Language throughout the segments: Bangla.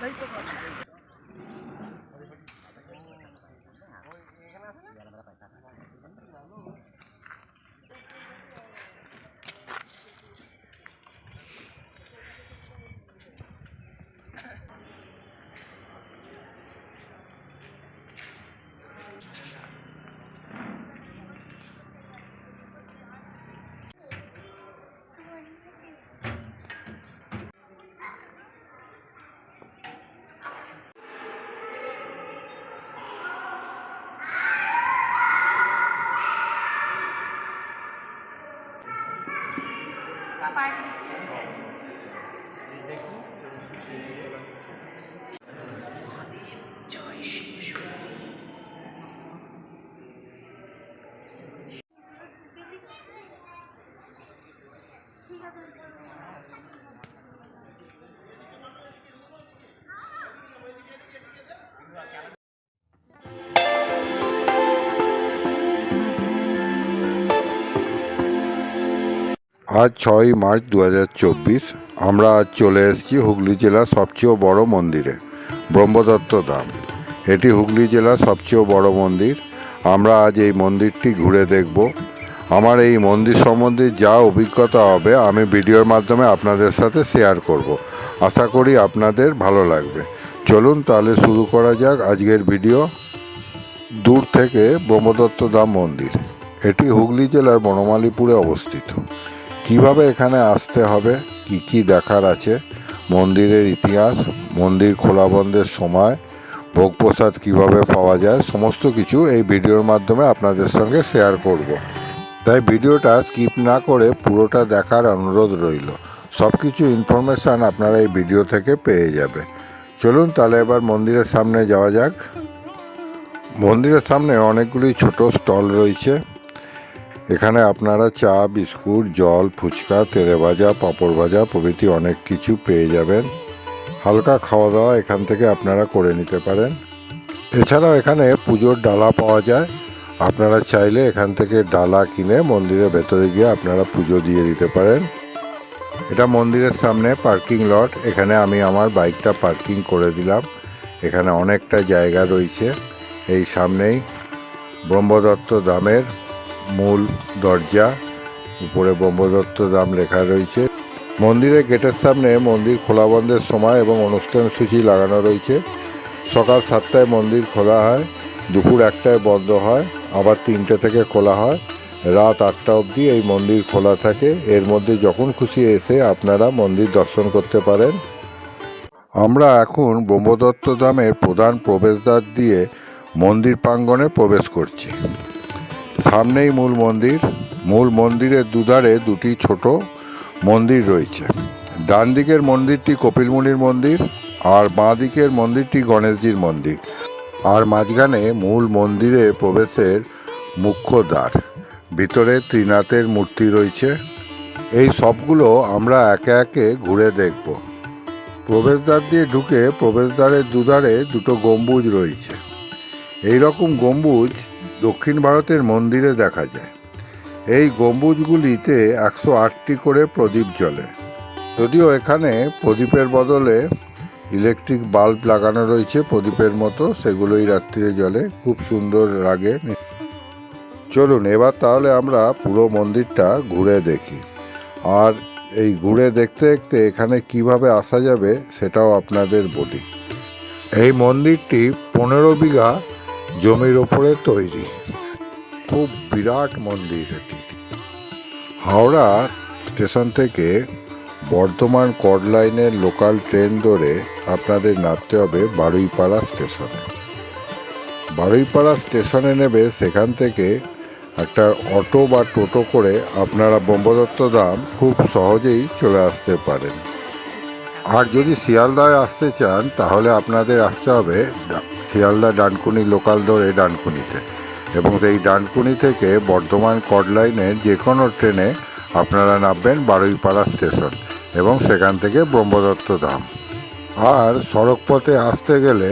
ভাই part আজ ছয়ই মার্চ দু আমরা আজ চলে এসেছি হুগলি জেলার সবচেয়ে বড় মন্দিরে, ব্রহ্মদত্ত ধাম। এটি হুগলি জেলার সবচেয়ে বড় মন্দির। আমরা আজ এই মন্দিরটি ঘুরে দেখব। আমার এই মন্দির সম্বন্ধে যা অভিজ্ঞতা হবে, আমি ভিডিওর মাধ্যমে আপনাদের সাথে শেয়ার করব। আশা করি আপনাদের ভালো লাগবে। চলুন তাহলে শুরু করা যাক আজকের ভিডিও। দূর থেকে ব্রহ্মদত্ত ধাম মন্দির। এটি হুগলি জেলার বনমালীপুরে অবস্থিত। কীভাবে এখানে আসতে হবে? কি কি দেখার আছে? মন্দিরের ইতিহাস, মন্দির খোলা বন্ধের সময়, ভোগ প্রসাদ কীভাবে পাওয়া যায়? সমস্ত কিছু এই ভিডিওর মাধ্যমে আপনাদের সঙ্গে শেয়ার করব। তাই ভিডিওটা স্কিপ না করে পুরোটা দেখার অনুরোধ রইল। সব কিছু ইনফরমেশান আপনারা এই ভিডিও থেকে পেয়ে যাবে। চলুন তাহলে এবার মন্দিরের সামনে যাওয়া যাক। মন্দিরের সামনে অনেকগুলি ছোট স্টল রয়েছে। এখানে আপনারা চা, বিস্কুট, জল, ফুচকা, তেলে ভাজা, পাঁপড় ভাজা প্রভৃতি অনেক কিছু পেয়ে যাবেন। হালকা খাওয়া দাওয়া এখান থেকে আপনারা করে নিতে পারেন। এছাড়াও এখানে পুজোর ডালা পাওয়া যায়। আপনারা চাইলে এখান থেকে ডালা কিনে মন্দিরের ভেতরে গিয়ে আপনারা পুজো দিয়ে দিতে পারেন। এটা মন্দিরের সামনে পার্কিং লট। এখানে আমি আমার বাইকটা পার্কিং করে দিলাম। এখানে অনেকটা জায়গা রয়েছে। এই সামনেই ব্রহ্মদত্ত ধামের মূল দরজা, উপরে ব্রহ্মদত্ত ধাম লেখা রয়েছে। মন্দিরের গেটের সামনে মন্দির খোলা বন্ধের সময় এবং অনুষ্ঠান সূচি লাগানো রয়েছে। সকাল সাতটায় মন্দির খোলা হয়, দুপুর একটায় বন্ধ হয়, আবার তিনটে থেকে খোলা হয়। রাত আটটা অবধি এই মন্দির খোলা থাকে। এর মধ্যে যখন খুশি এসে আপনারা মন্দির দর্শন করতে পারেন। আমরা এখন ব্রহ্মদত্ত ধামের প্রধান প্রবেশদ্বার দিয়ে মন্দির প্রাঙ্গণে প্রবেশ করছি। সামনেই মূল মন্দির। মূল মন্দিরের দুধারে দুটি ছোট মন্দির রয়েছে। ডান দিকের মন্দিরটি কপিলমুনির মন্দির আর বাঁ দিকের মন্দিরটি গণেশজির মন্দির। আর মাঝখানে মূল মন্দিরে প্রবেশের মুখ্য দ্বার। ভিতরে ত্রিনাথের মূর্তি রয়েছে। এই সবগুলো আমরা একে একে ঘুরে দেখব। প্রবেশদ্বার দিয়ে ঢুকে প্রবেশদ্বারের দুধারে দুটো গম্বুজ রয়েছে। এই রকম গম্বুজ দক্ষিণ ভারতের মন্দিরে দেখা যায়। এই গম্বুজগুলিতে একশো আটটি করে প্রদীপ জ্বলে। যদিও এখানে প্রদীপের বদলে ইলেকট্রিক বাল্ব লাগানো রয়েছে, প্রদীপের মতো, সেগুলোই রাত্রিরে জ্বলে। খুব সুন্দর লাগে। চলুন, এবার তাহলে আমরা পুরো মন্দিরটা ঘুরে দেখি। আর এই ঘুরে দেখতে দেখতে এখানে কীভাবে আসা যাবে সেটাও আপনাদের বলি। এই মন্দিরটি পনেরো বিঘা জমির ওপরে তৈরি। খুব বিরাট মন্দির এটি। হাওড়া স্টেশন থেকে বর্ধমান কড লাইনের লোকাল ট্রেন ধরে আপনাদের নামতে হবে বারুইপাড়া স্টেশনে। বারুইপাড়া স্টেশনে নেবে সেখান থেকে একটা অটো বা টোটো করে আপনারা ব্রহ্মদত্ত ধাম খুব সহজেই চলে আসতে পারেন। আর যদি শিয়ালদায় আসতে চান, তাহলে আপনাদের আসতে হবে শিয়ালদা ডানকুনি লোকাল ধরে ডানকুনিতে। এবং এই ডানকুনি থেকে বর্ধমান কড লাইনের যে কোনো ট্রেনে আপনারা নামবেন বারুইপাড়া স্টেশন এবং সেখান থেকে ব্রহ্মদত্ত ধাম। আর সড়কপথে আসতে গেলে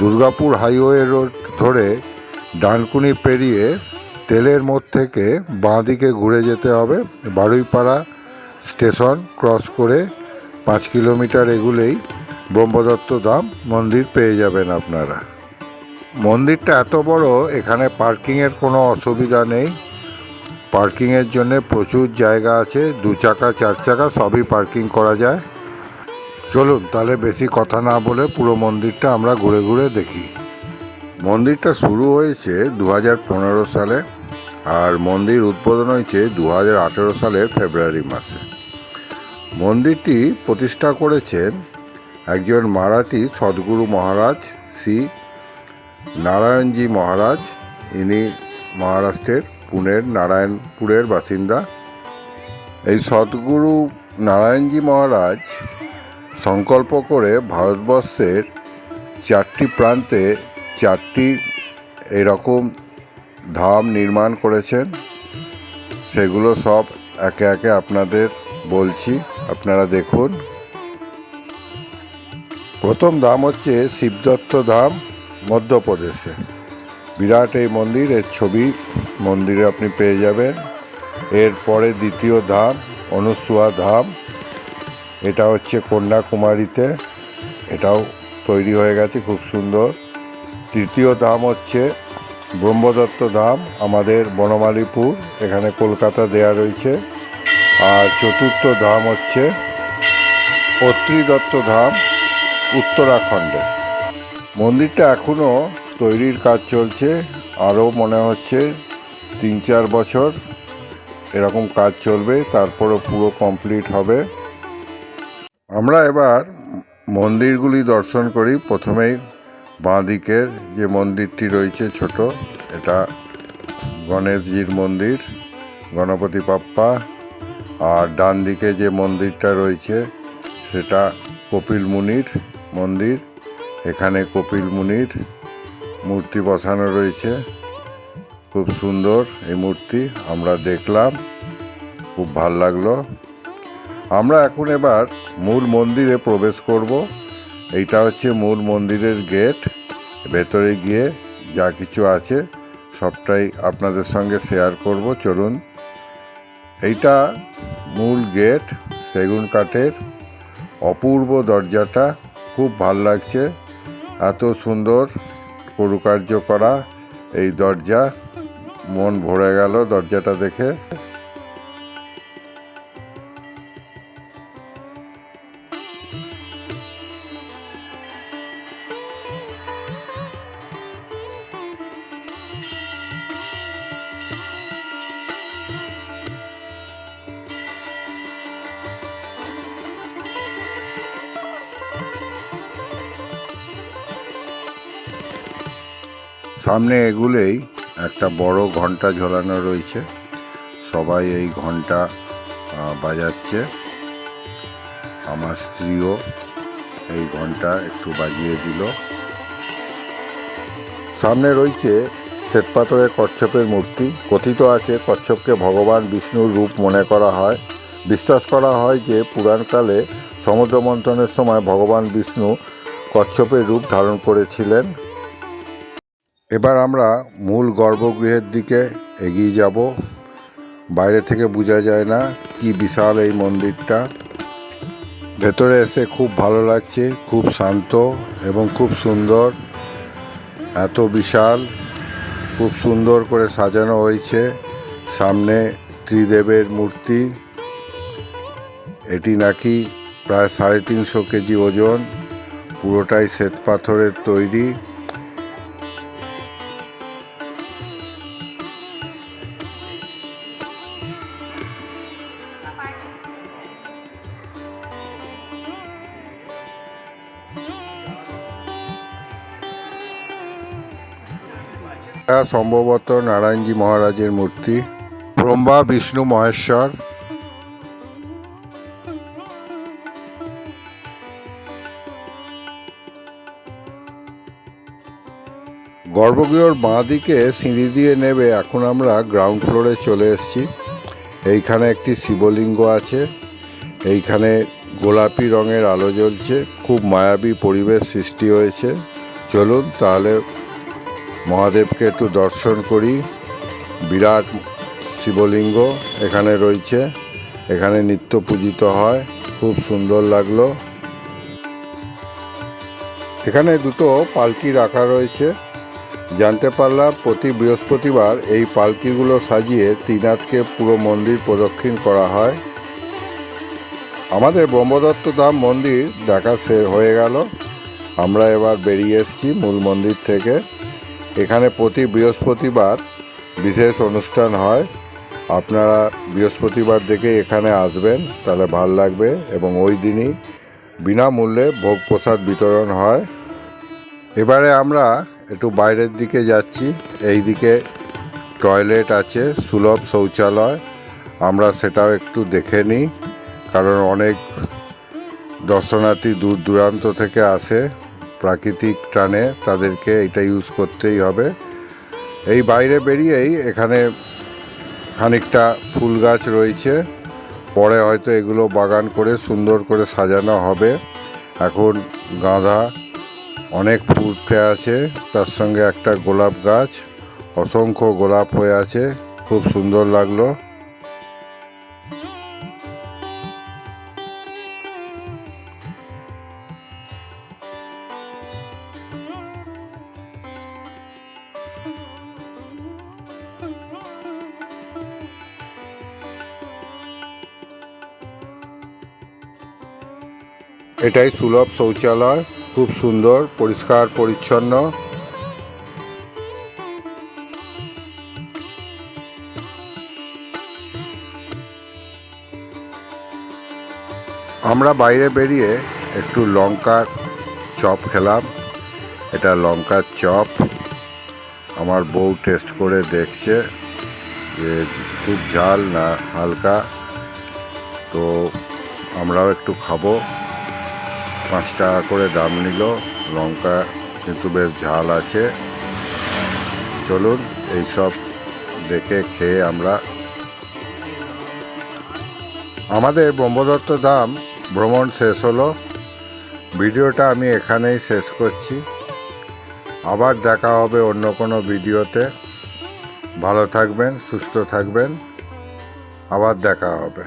দুর্গাপুর হাইওয়ে রোড ধরে ডানকুনি পেরিয়ে তেলের মোড় থেকে বাঁ দিকে ঘুরে যেতে হবে। বারুইপাড়া স্টেশন ক্রস করে পাঁচ কিলোমিটার এগুলেই ব্রহ্মদত্ত ধাম মন্দির পেয়ে যাবেন আপনারা। মন্দিরটা এত বড়, এখানে পার্কিংয়ের কোনো অসুবিধা নেই। পার্কিংয়ের জন্য প্রচুর জায়গা আছে, দু চাকা, চার চাকা, সবই পার্কিং করা যায়। চলুন, তাহলে বেশি কথা না বলে পুরো মন্দিরটা আমরা ঘুরে ঘুরে দেখি। মন্দিরটা শুরু হয়েছে দু সালে আর মন্দির উদ্বোধন হয়েছে দু সালের ফেব্রুয়ারি মাসে। মন্দিরটি প্রতিষ্ঠা করেছেন একজন মারাঠি সদ্গুরু মহারাজ শ্রী নারায়ণজি মহারাজ। ইনি মহারাষ্ট্রের পুনের নারায়ণপুরের বাসিন্দা। এই সদ্গুরু নারায়ণজি মহারাজ সংকল্প করে ভারতবর্ষের চারটি প্রান্তে চারটি এরকম ধাম নির্মাণ করেছেন। সেগুলো সব একে একে আপনাদের বলছি, আপনারা দেখুন। প্রথম ধাম হচ্ছে শিবদত্ত ধাম, মধ্যপ্রদেশে। বিরাট এই মন্দির, এর ছবি মন্দিরে আপনি পেয়ে যাবেন। এরপরে দ্বিতীয় ধাম, অনুসুয়া ধাম। এটা হচ্ছে কন্যাকুমারীতে। এটাও তৈরি হয়ে গেছে, খুব সুন্দর। তৃতীয় ধাম হচ্ছে ব্রহ্মদত্ত ধাম, আমাদের বনমালীপুর। এখানে কলকাতা দেয়া রয়েছে। আর চতুর্থ ধাম হচ্ছে অত্রিদত্ত ধাম। উত্তরাখণ্ডে। মন্দিরটা এখনও তৈরির কাজ চলছে। আরও মনে হচ্ছে তিন চার বছর এরকম কাজ চলবে তারপরে পুরো কমপ্লিট হবে। আমরা এবার মন্দিরগুলি দর্শন করি। প্রথমেই বাঁ দিকের যে মন্দিরটি রয়েছে ছোট, এটা গণেশজির মন্দির, গণপতি বাপ্পা। আর ডান দিকে যে মন্দিরটা রয়েছে, সেটা কপিল মুনির। মন্দির, এখানে কপিল মুনির মূর্তি বসানো রয়েছে। খুব সুন্দর এই মূর্তি, আমরা দেখলাম, খুব ভালো লাগল। আমরা এখন এবার মূল মন্দিরে প্রবেশ করব। এইটা হচ্ছে মূল মন্দিরের গেট। ভেতরে গিয়ে যা কিছু আছে, সবটাই আপনাদের সঙ্গে শেয়ার করব। চলুন, এইটা মূল গেট, সেগুন কাঠের অপূর্ব দরজাটা। খুব ভালো লাগছে। এত সুন্দর কারুকার্য করা এই দরজা। মন ভরে গেল দরজাটা দেখে। সামনে এগুলেই একটা বড় ঘণ্টা ঝোলানো রয়েছে। সবাই এই ঘণ্টা বাজাচ্ছে। আমার স্ত্রীও এই ঘণ্টা একটু বাজিয়ে দিল। সামনে রয়েছে শ্বেতপাথরের কচ্ছপের মূর্তি। কথিত আছে, কচ্ছপকে ভগবান বিষ্ণুর রূপ মনে করা হয়। বিশ্বাস করা হয় যে, পুরাণকালে সমুদ্র মন্থনের সময় ভগবান বিষ্ণু কচ্ছপের রূপ ধারণ করেছিলেন। এবার আমরা মূল গর্ভগৃহের দিকে এগিয়ে যাব। বাইরে থেকে বোঝা যায় না কি বিশাল এই মন্দিরটা। ভেতরে এসে খুব ভালো লাগছে, খুব শান্ত এবং খুব সুন্দর। এত বিশাল, খুব সুন্দর করে সাজানো হয়েছে। সামনে ত্রিদেবের মূর্তি। এটি নাকি প্রায় সাড়ে তিনশো কেজি ওজন, পুরোটাই শ্বেত পাথরের তৈরি। এটা সম্ভবত নারায়ণজি মহারাজের মূর্তি। ব্রহ্মা, বিষ্ণু, মহেশ্বর। গর্ভগৃহর বাঁ দিকে সিঁড়ি দিয়ে নেবে এখন আমরা গ্রাউন্ড ফ্লোরে চলে এসেছি। এইখানে একটি শিবলিঙ্গ আছে। এইখানে গোলাপি রঙের আলো জ্বলছে। খুব মায়াবী পরিবেশ সৃষ্টি হয়েছে। চলুন তাহলে মহাদেবকে একটু দর্শন করি। বিরাট শিবলিঙ্গ এখানে রয়েছে। এখানে নিত্য পূজিত হয়। খুব সুন্দর লাগল। এখানে দুটো পালকি রাখা রয়েছে। জানতে পারলাম প্রতি বৃহস্পতিবার এই পালকিগুলো সাজিয়ে ত্রিনাথকে পুরো মন্দির প্রদক্ষিণ করা হয়। আমাদের ব্রহ্মদত্ত ধাম মন্দির দেখা সে হয়ে গেল। আমরা এবার বেরিয়ে এসেছি মূল মন্দির থেকে। এখানে প্রতি বৃহস্পতিবার বিশেষ অনুষ্ঠান হয়। আপনারা বৃহস্পতিবার দেখে এখানে আসবেন, তাহলে ভালো লাগবে এবং ওই দিনই বিনামূল্যে ভোগ প্রসাদ বিতরণ হয়। এবারে আমরা একটু বাইরের দিকে যাচ্ছি। এই দিকে টয়লেট আছে, সুলভ শৌচালয়। আমরা সেটাও একটু দেখে নিই, কারণ অনেক দর্শনার্থী দূর দূরান্ত থেকে আসে। প্রাকৃতিক টানে তাদেরকে এটা ইউজ করতেই হবে। এই বাইরে বেরিয়েই এখানে খানিকটা ফুল গাছ রয়েছে। পরে হয়তো এগুলো বাগান করে সুন্দর করে সাজানো হবে। এখন গাঁদা অনেক ফুটতে আছে। তার সঙ্গে একটা গোলাপ গাছ, অসংখ্য গোলাপ হয়ে আছে। খুব সুন্দর লাগল। এটাই সুলভ শৌচালয়, খুব সুন্দর, পরিষ্কার, পরিচ্ছন্ন। আমরা বাইরে বেরিয়ে একটু লঙ্কার চপ খেলাম। এটা লঙ্কার চপ। আমার বউ টেস্ট করে দেখছে যে খুব ঝাল না হালকা। তো আমরাও একটু খাব। পাঁচ টাকা করে দাম নিল। লঙ্কা কিন্তু বেশ ঝাল আছে। চলুন এইসব দেখে খেয়ে আমরা আমাদের ব্রহ্মদত্ত ধাম ভ্রমণ শেষ হলো। ভিডিওটা আমি এখানেই শেষ করছি। আবার দেখা হবে অন্য কোনো ভিডিওতে। ভালো থাকবেন, সুস্থ থাকবেন। আবার দেখা হবে।